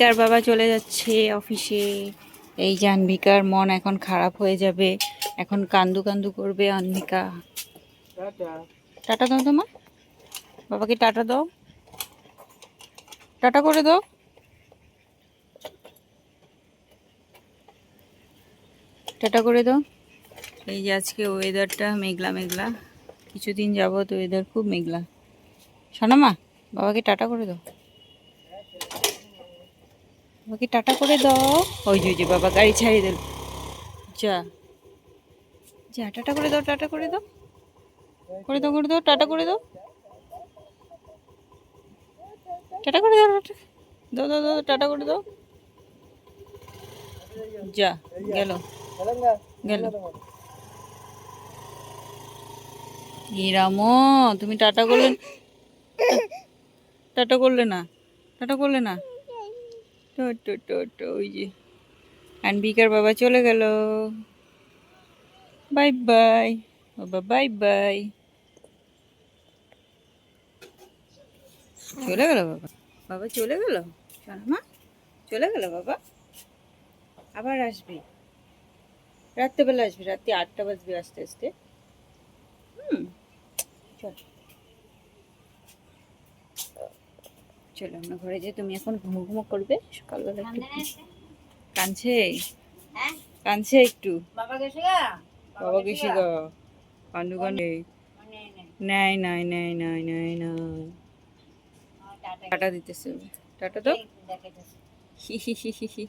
আনভিকার বাবা চলে যাচ্ছে অফিসে এই যে আনভিকার মন এখন খারাপ হয়ে যাবে। এখন কান্দু কান্দু করবে আনভিকা। টাটা। দাও তোমার। বাবাকে টাটা দাও। টাটা করে দাও। টাটা করে দাও। এই যে আজকে ওয়েদারটা মেঘলা মেঘলা। কিছুদিন যাবত ওয়েদার খুব মেঘলা। শোনামা বাবাকে টাটা করে দাও। বাবাকে টাটা করে দাও। ওই যে বাবা গাড়ি ছাড়িয়ে দিল। যা। যা টাটা করে দাও টাটা করে দাও। করে দাও করে দাও টাটা করে দাও। টাটা করে দাও দাও দাও দাও টাটা করে দাও। যা গেল। গেল। ইরামো তুমি টাটা করলে টাটা করলে না। টাটা করলে না। ওই যে। আনবিকার বাবা চলে গেল। বাই বাই বাবা বাই বাই। চলে গেল বাবা। বাবা চলে গেল? মা, চলে গেল বাবা? আবার আসবি। রাত্রেবেলা আসবি, রাত্রি আটটা বাজবে আস্তে আস্তে। হুম, চল। চলো আমরা ঘরে যে তুমি এখন ঘুমো ঘুমো করবে সকালবেলা একটু কাঁদছে? কাঁদছে একটু? বাবা গেছে গা? বাবা গেছি গো? কান্দু কান্দে। নাই নাই। নাই নাই নাই নাই টাটা দিতেছে। টাটা তো হি হি হি হি হি।